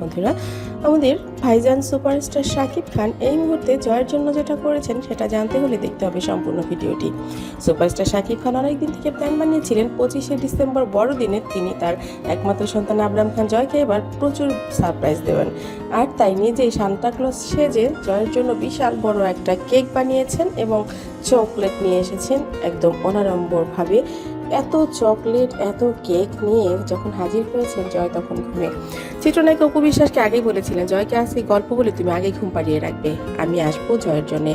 বন্ধুরা, আমাদের ভাইজান সুপারস্টার শাকিব খান এই মুহূর্তে জয়ের জন্য যেটা করেছেন, সেটা জানতে হলে দেখতে হবে সম্পূর্ণ ভিডিওটি। সুপারস্টার শাকিব খান অনেক দিন থেকে প্ল্যান বানিয়েছিলেন, পঁচিশে ডিসেম্বর বড়দিনে তিনি তার একমাত্র সন্তান আবরাম খান জয়কে এবার প্রচুর সারপ্রাইজ দেবেন। আর তাই নিজেই সান্তাক্লজ সেজে জয়ের জন্য বিশাল বড় একটা কেক বানিয়েছেন এবং চকলেট নিয়ে এসেছেন একদম অনাড়ম্বরভাবে। এত চকলেট, এত কেক নিয়ে যখন হাজির করেছেন জয় তখন ঘুমে। চিত্রনায়িকা অপু বিশ্বাসকে আগেই বলেছিলেন, জয়কে আজকে গল্প বলে তুমি আগেই ঘুম পাড়িয়ে রাখবে। আমি আসব জয়ের জন্যে।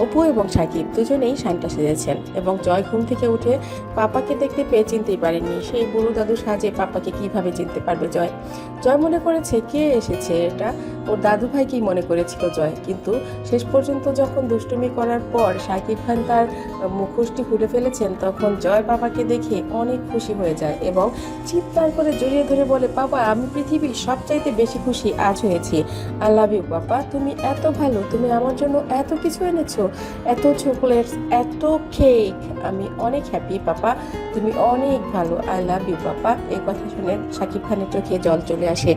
অপু এবং সাকিব দুজনেই শান্তা সেজেছেন এবং জয় ঘুম থেকে উঠে পাপাকে দেখতে পেয়ে চিনতেই পারেনি সেই বুড়ো দাদু সাজে পাপাকে কীভাবে চিনতে পারবে জয়? জয় মনে করেছে, কে এসেছে এটা? ওর দাদু ভাইকেই মনে করেছিল জয়? কিন্তু শেষ পর্যন্ত যখন দুষ্টুমি করার পর শাকিব খান তার মুখোশটি খুলে ফেলেছেন, তখন জয় বাবাকে দেখে অনেক খুশি হয়ে যায় এবং চিৎকার করে জড়িয়ে ধরে বলে, বাবা, আমি পৃথিবীর সবচাইতে বেশি খুশি আজ হয়েছি। আই লাভ ইউ বাবা। তুমি এত ভালো, তুমি আমার জন্য এত কিছু এনেছো, এত চকলেটস, এত কেক। আমি অনেক হ্যাপি পাপা তুমি অনেক ভালো। আই লাভ ইউ পাপা এই কথা শুনে শাকিব খানের চোখে জল চলে আসে।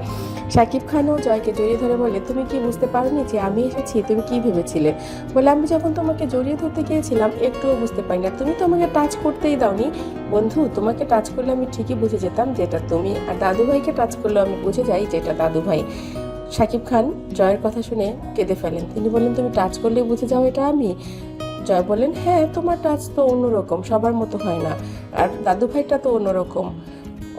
শাকিব খানও জয়কে জড়িয়ে ধরে বলে, তুমি কি বুঝতে পারোনি যে আমি এসেছি? তুমি কি ভেবেছিলে? বলে, আমি যখন তোমাকে জড়িয়ে ধরতে গিয়েছিলাম, একটুও বুঝতে পারি না তুমি তো আমাকে টাচ করতেই দাওনি। বন্ধু, তোমাকে টাচ করলে আমি ঠিকই বুঝে যেতাম যেটা তুমি আর দাদু ভাইকে টাচ করলে আমি বুঝে যাই যেটা দাদু ভাই সাকিব খান জয়ের কথা শুনে কেঁদে ফেলেন। তিনি বলেন তুমি টাচ করলেই বুঝে যাও এটা আমি? জয় বলেন হ্যাঁ তোমার টাচ তো অন্যরকম, সবার মতো হয় না। আর দাদু ভাইটা তো অন্যরকম।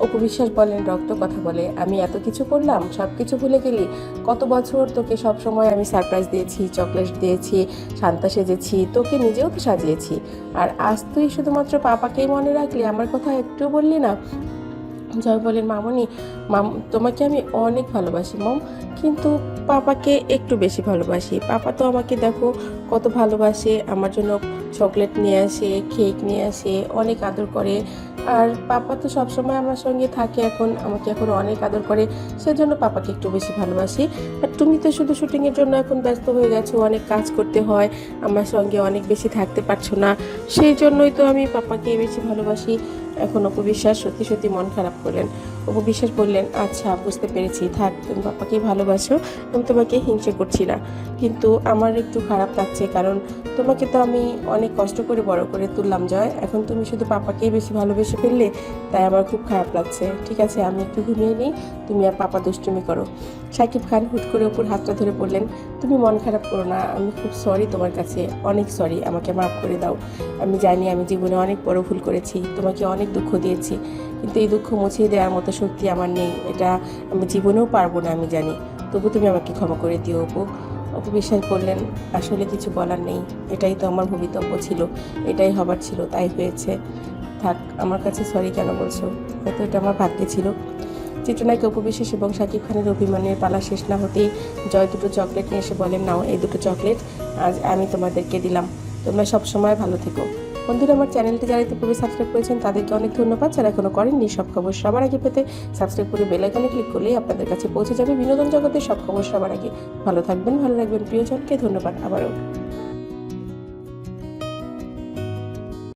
অপবিশ্বাস বলেন, রক্ত কথা বলে, আমি এত কিছু করলাম সব কিছু ভুলে গেলি, কত বছর তোকে সব সময় আমি সারপ্রাইজ দিয়েছি চকলেট দিয়েছি, শান্তা সেজেছি, তোকে নিজেও তো সাজিয়েছি। আর আজ তুই শুধুমাত্র পাপাকেই মনে রাখলি, আমার কথা একটু বললি না জয় বলেন মামনি, মাম, তোমাকে আমি অনেক ভালোবাসি, মম। কিন্তু পাপাকে একটু বেশি ভালোবাসি। পাপা তো আমাকে দেখো কত ভালোবাসে, আমার জন্য চকলেট নিয়ে আসে কেক নিয়ে আসে, অনেক আদর করে। আর পাপা তো সবসময় আমার সঙ্গে থাকে এখন, আমাকে এখন অনেক আদর করে, সেজন্য পাপাকে একটু বেশি ভালোবাসি। আর তুমি তো শুধু শুটিংয়ের জন্য এখন ব্যস্ত হয়ে গেছো, অনেক কাজ করতে হয়, আমার সঙ্গে অনেক বেশি থাকতে পারছ না। সেই জন্যই তো আমি পাপাকে বেশি ভালোবাসি। এখন অপবিশ্বাস সত্যি সত্যি মন খারাপ করলেন অপবিশ্বাস বললেন আচ্ছা বুঝতে পেরেছি। থাক, তুমি পাপাকে ভালোবাসো, আমি তোমাকে হিংসে করছি না। কিন্তু আমার একটু খারাপ লাগছে, কারণ তোমাকে তো আমি অনেক কষ্ট করে বড় করে তুললাম, জয়। এখন তুমি শুধু পাপাকেই বেশি ভালোবেসে ফেললে, তাই আমার খুব খারাপ লাগছে। ঠিক আছে, আমি একটু ঘুমিয়ে নিই, তুমি আর পাপা দুষ্টুমি করো। সাকিব খান হুট করে ওপর হাতটা ধরে বললেন, তুমি মন খারাপ করো না, আমি খুব সরি তোমার কাছে। অনেক সরি আমাকে মাফ করে দাও। আমি জানি আমি জীবনে অনেক বড় ভুল করেছি, তোমাকে অনেক দুঃখ দিয়েছি। কিন্তু এই দুঃখ মুছিয়ে দেওয়ার মতো শক্তি আমার নেই। এটা আমি জীবনেও পারব না, আমি জানি। তবু তুমি আমাকে ক্ষমা করে দিও, অপু। অপু বিশ্বাস করলেন, আসলে কিছু বলার নেই। এটাই তো আমার ভবিতব্য ছিল, এটাই হবার ছিল, তাই হয়েছে। থাক, আমার কাছে সরি কেন বলছো? হয়তো এটা আমার ভাগ্যে ছিল। চিত্রনায়িকা উপবিশেষ এবং শাকিব খানের অভিমানের পালা শেষ না হতেই জয় দুটো চকলেট নিয়ে এসে বলেন, নাও, এই দুটো চকলেট আজ আমি তোমাদেরকে দিলাম। তোমরা সব সময় ভালো থেকো। বন্ধুরা, আমার চ্যানেলটি যারা ইতিপূর্বে সাবস্ক্রাইব করেছেন, তাদেরকে অনেক ধন্যবাদ। যারা এখনও করেননি, সব খবর সবার আগে পেতে সাবস্ক্রাইব করে বেলাইকনে ক্লিক করলেই আপনাদের কাছে পৌঁছে যাবে বিনোদন জগতের সব খবর সবার আগে। ভালো থাকবেন, ভালো রাখবেন, প্রিয়জনকে ধন্যবাদ। আবারও।